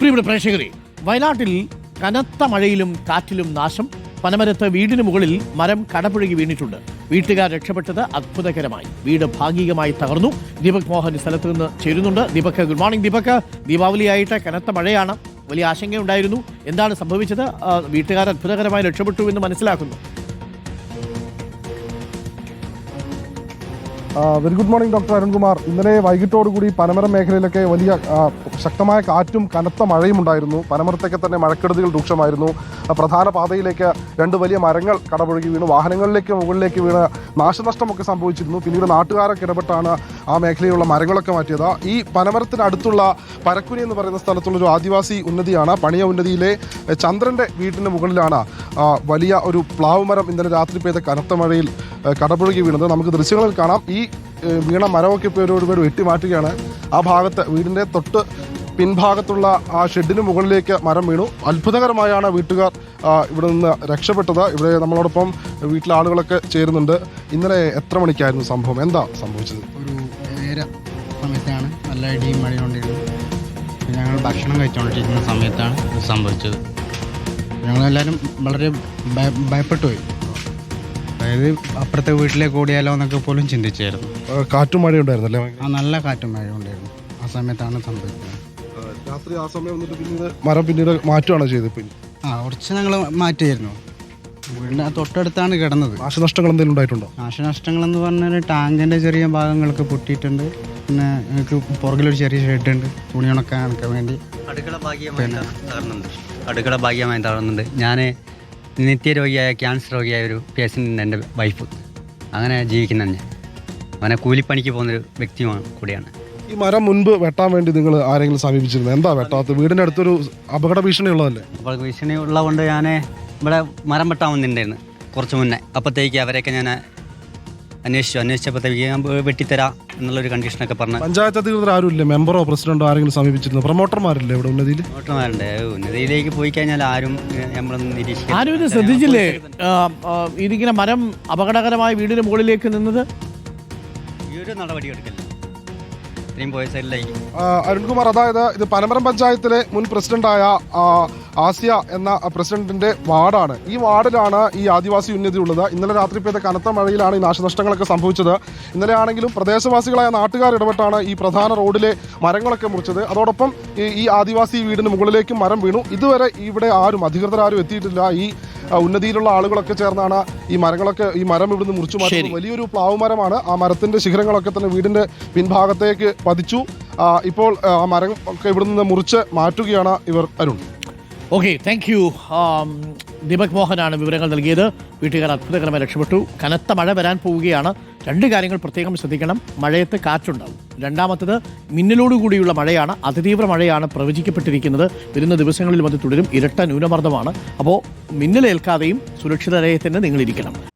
പ്രിയപ്പെട്ട പ്രേക്ഷകരെ വയനാട്ടിൽ കനത്ത മഴയിലും കാറ്റിലും നാശം. പനമരത്ത് വീടിന് മുകളിൽ മരം കടപുഴകി വീണിട്ടുണ്ട്. വീട്ടുകാർ രക്ഷപ്പെട്ടത് അത്ഭുതകരമായി. വീട് ഭാഗികമായി തകർന്നു. ദീപക് മോഹൻ സ്ഥലത്ത് നിന്ന് ചേരുന്നുണ്ട്. Deepak good morning Deepak. ദീപാവലിയായിട്ട് കനത്ത മഴയാണ്. വലിയ ആശങ്കയുണ്ടായിരുന്നു. എന്താണ് സംഭവിച്ചത്? വീട്ടുകാർ അത്ഭുതകരമായി രക്ഷപ്പെട്ടു എന്ന് മനസ്സിലാക്കുന്നു. Very good morning doctor Arunkumar. ഇന്നലെ വൈകിട്ടോടുകൂടി പനമരം മേഖലയിലൊക്കെ വലിയ ശക്തമായ കാറ്റും കനത്ത മഴയും ഉണ്ടായിരുന്നു. പനമരത്തൊക്കെ തന്നെ മഴക്കെടുതികൾ രൂക്ഷമായിരുന്നു. പ്രധാന പാതയിലേക്ക് രണ്ട് വലിയ മരങ്ങൾ കടപുഴകി വീണു. വാഹനങ്ങളിലേക്ക് മുകളിലേക്ക് വീണ് നാശനഷ്ടമൊക്കെ സംഭവിച്ചിരുന്നു. പിന്നീട് നാട്ടുകാരൊക്കെ ഇടപെട്ടാണ് ആ മേഖലയിലുള്ള മരങ്ങളൊക്കെ മാറ്റിയത്. ഈ പനമരത്തിനടുത്തുള്ള പരക്കുനി എന്ന് പറയുന്ന സ്ഥലത്തുള്ള ഒരു ആദിവാസി ഉന്നതിയാണ്. പണിയ ഉന്നതിയിലെ ചന്ദ്രന്റെ വീട്ടിന് മുകളിലാണ് വലിയ ഒരു പ്ലാവ് മരം ഇന്നലെ രാത്രി പെയ്ത കനത്ത മഴയിൽ കടപുഴകി വീണത്. നമുക്ക് ദൃശ്യങ്ങളിൽ കാണാം. ഈ വീണ മരമൊക്കെ ഇപ്പോൾ ഒരു ഒരുപാട് വെട്ടി മാറ്റുകയാണ്. ആ ഭാഗത്ത് വീടിന്റെ തൊട്ട് പിൻഭാഗത്തുള്ള ആ ഷെഡിന് മുകളിലേക്ക് മരം വീണു. അത്ഭുതകരമായാണ് വീട്ടുകാർ ഇവിടെ നിന്ന് രക്ഷപ്പെട്ടത്. ഇവിടെ നമ്മളോടൊപ്പം വീട്ടിലെ ആളുകളൊക്കെ ചേരുന്നുണ്ട്. ഇന്നലെ എത്ര മണിക്കായിരുന്നു സംഭവം? എന്താ സംഭവിച്ചത്? ഒരു ഏഴര സമയത്താണ് നല്ല ഇടിയും മഴയുണ്ടായിരുന്നു ഞങ്ങൾ ഭക്ഷണം കഴിച്ചുകൊണ്ടിരിക്കുന്ന സമയത്താണ് ഇത് സംഭവിച്ചത്. ഞങ്ങളെല്ലാവരും വളരെ ഭയ- ഭയപ്പെട്ടു പോയി അതായത് അപ്പുറത്തെ വീട്ടിലേക്ക് ഓടിയാലോ എന്നൊക്കെ പോലും ചിന്തിച്ചായിരുന്നു. കാറ്റും മഴയും ഉണ്ടായിരുന്നല്ലേ? ആ നല്ല കാറ്റും മഴയും ഉണ്ടായിരുന്നു. ആ സമയത്താണ് സംഭവിച്ചത്. രാത്രി ആ സമയം വന്നിട്ട് പിന്നീട് മരം പിന്നീട് മാറ്റുകയാണ് ചെയ്തത് പിന്നെ ആ കുറച്ച് ഞങ്ങൾ മാറ്റിയായിരുന്നു വീടിന്റെ തൊട്ടടുത്താണ് കിടന്നത്. നാശനഷ്ടങ്ങൾ എന്തെങ്കിലും ഉണ്ടായിട്ടുണ്ടോ? നാശനഷ്ടങ്ങൾ എന്ന് പറഞ്ഞാൽ ടാങ്കിന്റെ ചെറിയ ഭാഗങ്ങളൊക്കെ പൊട്ടിയിട്ടുണ്ട്. പിന്നെ ഞങ്ങൾക്ക് പുറകിലൊരു ചെറിയ ഷെഡ് ഉണ്ട് തുണി ഉണക്കാൻ വേണ്ടി. അടുക്കള ഭാഗ്യമായി തകർന്നുണ്ട്. അടുക്കള ഭാഗ്യമായി തകർന്നുണ്ട്. ഞാൻ നിത്യരോഗിയായ ക്യാൻസർ രോഗിയായ ഒരു പേഷ്യന്റ് എന്റെ വൈഫ് അങ്ങനെ ജീവിക്കുന്ന ഞാൻ. അങ്ങനെ കൂലിപ്പണിക്ക് പോകുന്നൊരു വ്യക്തിയുമാണ് കൂടിയാണ്. ഈ മരം മുൻപ് വെട്ടാൻ വേണ്ടി നിങ്ങൾ ആരെങ്കിലും സമീപിച്ചിരുന്നു? എന്താ വെട്ടാത്ത വീടിന്റെ അടുത്തൊരു അപകട ഭീഷണി ഉള്ളതല്ലേ അപ്പോൾ ഭീഷണി ഉള്ളതുകൊണ്ട് ഞാൻ ഇവിടെ മരം വെട്ടാൻ വന്നിട്ടുണ്ടായിരുന്നു കുറച്ച് മുന്നേ. അപ്പോഴത്തേക്ക് അവരെയൊക്കെ ഞാൻ അന്വേഷിച്ചു. അന്വേഷിച്ചപ്പോഴത്തേക്ക് ഞാൻ വെട്ടിത്തരാം എന്നുള്ളൊരു കണ്ടീഷനൊക്കെ പറഞ്ഞു. പഞ്ചായത്ത് അധികൃതർ ആരുമില്ല? മെമ്പറോ പ്രസിഡന്റോ ആരെങ്കിലും സമീപിച്ചിരുന്നു? പ്രൊമോട്ടർമാരില്ലേ ഇവിടെ ഉന്നതിയിൽ പ്രൊമോട്ടർമാരുണ്ട്. ഉന്നതിയിലേക്ക് പോയി കഴിഞ്ഞാൽ ആരും നമ്മളൊന്നും നിരീക്ഷിക്കും ആരും ഇത് ശ്രദ്ധിച്ചില്ലേ? ഇതിങ്ങനെ മരം അപകടകരമായ വീടിന് മുകളിലേക്ക് നിന്നത്? ഈ ഒരു നടപടി എടുക്കില്ല ഇത്രയും പോയ സൈഡിലേക്ക് അരുൺകുമാർ അതായത് ഇത് പനമരം പഞ്ചായത്തിലെ മുൻ പ്രസിഡന്റായ ആസിയ എന്ന പ്രസിഡന്റിന്റെ വാർഡാണ്. ഈ വാർഡിലാണ് ഈ ആദിവാസി ഉന്നതി ഉള്ളത്. ഇന്നലെ രാത്രി പെയ്ത കനത്ത മഴയിലാണ് ഈ നാശനഷ്ടങ്ങളൊക്കെ സംഭവിച്ചത്. ഇന്നലെ ആണെങ്കിലും പ്രദേശവാസികളായ നാട്ടുകാർ ഇടപെട്ടാണ് ഈ പ്രധാന റോഡിലെ മരങ്ങളൊക്കെ മുറിച്ചത്. അതോടൊപ്പം ഈ- ആദിവാസി വീടിന് മുകളിലേക്കും മരം വീണു. ഇതുവരെ ഇവിടെ ആരും അധികൃതരാരും എത്തിയിട്ടില്ല. ഈ ഉന്നതിയിലുള്ള ആളുകളൊക്കെ ചേർന്നാണ് ഈ മരങ്ങളൊക്കെ ഈ മരം ഇവിടുന്ന് മുറിച്ചു മാറ്റുന്നത്. വലിയൊരു പ്ലാവ് മരമാണ് ആ മരത്തിന്റെ ശിഖരങ്ങളൊക്കെ തന്നെ വീടിന്റെ പിൻഭാഗത്തേക്ക് പതിച്ചു. ഇപ്പോൾ ആ മരം ഒക്കെ ഇവിടുന്ന് മുറിച്ച് മാറ്റുകയാണ് ഇവർ Arun. Okay thank you Deepak മോഹനാണ് വിവരങ്ങൾ നൽകിയത്. വീട്ടുകാർ അത്ഭുതകരമായി രക്ഷപ്പെട്ടു. കനത്ത മഴ വരാൻ പോവുകയാണ്. രണ്ട് കാര്യങ്ങൾ പ്രത്യേകം ശ്രദ്ധിക്കണം. മഴയത്ത് കാറ്റുണ്ടാവും. രണ്ടാമത്തത് മിന്നലോടുകൂടിയുള്ള മഴയാണ് അതിതീവ്ര മഴയാണ് പ്രവചിക്കപ്പെട്ടിരിക്കുന്നത്. വരുന്ന ദിവസങ്ങളിലും അത് തുടരും. ഇരട്ട ന്യൂനമർദ്ദമാണ്. അപ്പോൾ മിന്നലേൽക്കാതെയും സുരക്ഷിതരായി തന്നെ നിങ്ങളിരിക്കണം.